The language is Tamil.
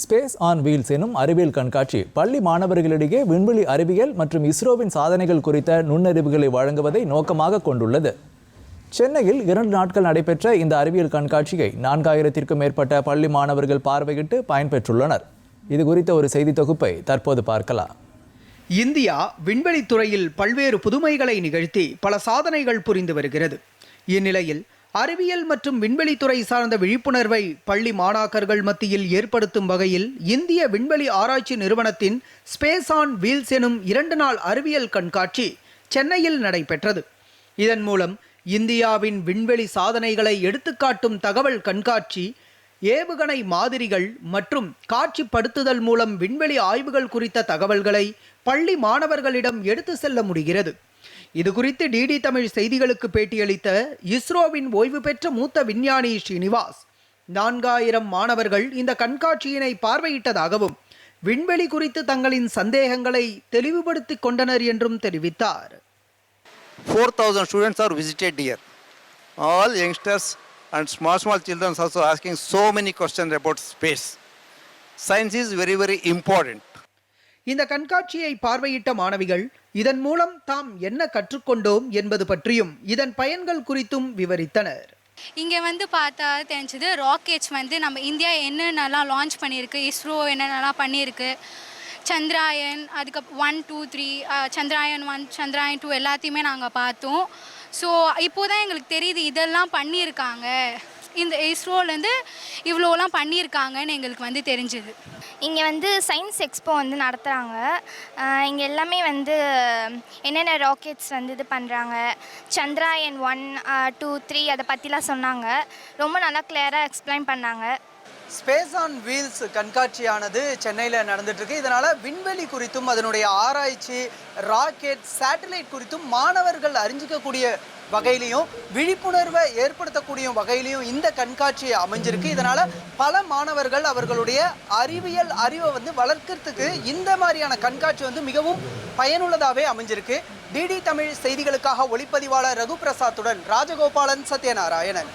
ஸ்பேஸ் ஆன் வீல்ஸ் எனும் அறிவியல் கண்காட்சி. பள்ளி மாணவர்களிடையே விண்வெளி அறிவியல் மற்றும் இஸ்ரோவின் சாதனைகள் குறித்த நுண்ணறிவுகளை வழங்குவதை நோக்கமாக கொண்டுள்ளது. சென்னையில் இரண்டு நாட்கள் நடைபெற்ற இந்த அறிவியல் கண்காட்சியை நான்காயிரத்திற்கும் மேற்பட்ட பள்ளி மாணவர்கள் பார்வையிட்டு பயன்பெற்றுள்ளனர். இது குறித்த ஒரு செய்தி தொகுப்பை தற்போது பார்க்கலாம். இந்தியா விண்வெளித்துறையில் பல்வேறு புதுமைகளை நிகழ்த்தி பல சாதனைகள் புரிந்து வருகிறது. இந்நிலையில் அறிவியல் மற்றும் விண்வெளித்துறை சார்ந்த விழிப்புணர்வை பள்ளி மாணாக்கர்கள் மத்தியில் ஏற்படுத்தும் வகையில் இந்திய விண்வெளி ஆராய்ச்சி நிறுவனத்தின் ஸ்பேஸ் ஆன் வீல்ஸ் எனும் இரண்டு நாள் அறிவியல் கண்காட்சி சென்னையில் நடைபெற்றது. இதன் மூலம் இந்தியாவின் விண்வெளி சாதனைகளை எடுத்துக்காட்டும் தகவல் கண்காட்சி ஏவுகணை மாதிரிகள் மற்றும் காட்சிப்படுத்துதல் மூலம் விண்வெளி ஆய்வுகள் குறித்த தகவல்களை பள்ளி மாணவர்களிடம் எடுத்து செல்ல முடிகிறது. இது குறித்து டிடி தமிழ் செய்திகளுக்கு பேட்டியளித்த இஸ்ரோவின் ஓய்வு பெற்ற மூத்த விஞ்ஞானி ஸ்ரீனிவாஸ் நான்காயிரம் மாணவர்கள் இந்த கண்காட்சியினை பார்வையிட்டதாகவும் விண்வெளி குறித்து தங்களின் சந்தேகங்களை தெளிவுபடுத்திக் கொண்டனர் என்றும் தெரிவித்தார் 4,000 students are visited here. All youngsters and small, small children also asking so many questions about space. Science is very, very important. இந்த கண்காட்சியை பார்வையிட்ட மாணவிகள் இதன் மூலம் தாம் என்ன கற்றுக்கொண்டோம் என்பது பற்றியும் இதன் பயன்கள் குறித்தும் விவரித்தனர். இங்கே வந்து பார்த்தா தெரிஞ்சது ராக்கெட்ஸ் வந்து நம்ம இந்தியா என்னென்னலாம் லான்ச் பண்ணியிருக்கு இஸ்ரோ என்னென்னலாம் பண்ணியிருக்கு சந்திராயன் அதுக்கப்புறம் one two three Chandrayaan one Chandrayaan two எல்லாத்தையுமே நாங்கள் பார்த்தோம். ஸோ இப்போ தான் எங்களுக்கு தெரியுது இதெல்லாம் பண்ணியிருக்காங்க. இந்த இஸ்ரோலேருந்து இவ்வளோலாம் பண்ணியிருக்காங்கன்னு எங்களுக்கு வந்து தெரிஞ்சுது. இங்கே வந்து சயின்ஸ் எக்ஸ்போ வந்து நடத்துகிறாங்க. இங்கே எல்லாமே வந்து என்னென்ன ராக்கெட்ஸ் வந்து இது பண்ணுறாங்க சந்திராயன் ஒன் டூ த்ரீ அதை பற்றிலாம் சொன்னாங்க. ரொம்ப நல்லா கிளியராக எக்ஸ்பிளைன் பண்ணாங்க. ஸ்பேஸ் ஆன் வீல்ஸ் கண்காட்சியானது சென்னையில் நடந்துட்டுருக்கு. இதனால் விண்வெளி குறித்தும் அதனுடைய ஆராய்ச்சி ராக்கெட் சேட்டலைட் குறித்தும் மாணவர்கள் அறிஞ்சிக்கக்கூடிய வகையிலையும் விழிப்புணர்வை ஏற்படுத்தக்கூடிய வகையிலையும் இந்த கண்காட்சி அமைஞ்சிருக்கு. இதனால் பல மாணவர்கள் அவர்களுடைய அறிவியல் அறிவை வந்து வளர்க்கறதுக்கு இந்த மாதிரியான கண்காட்சி வந்து மிகவும் பயனுள்ளதாகவே அமைஞ்சிருக்கு. டிடி தமிழ் செய்திகளுக்காக ஒளிப்பதிவாளர் ரகு பிரசாத்துடன் ராஜகோபாலன் சத்யநாராயணன்.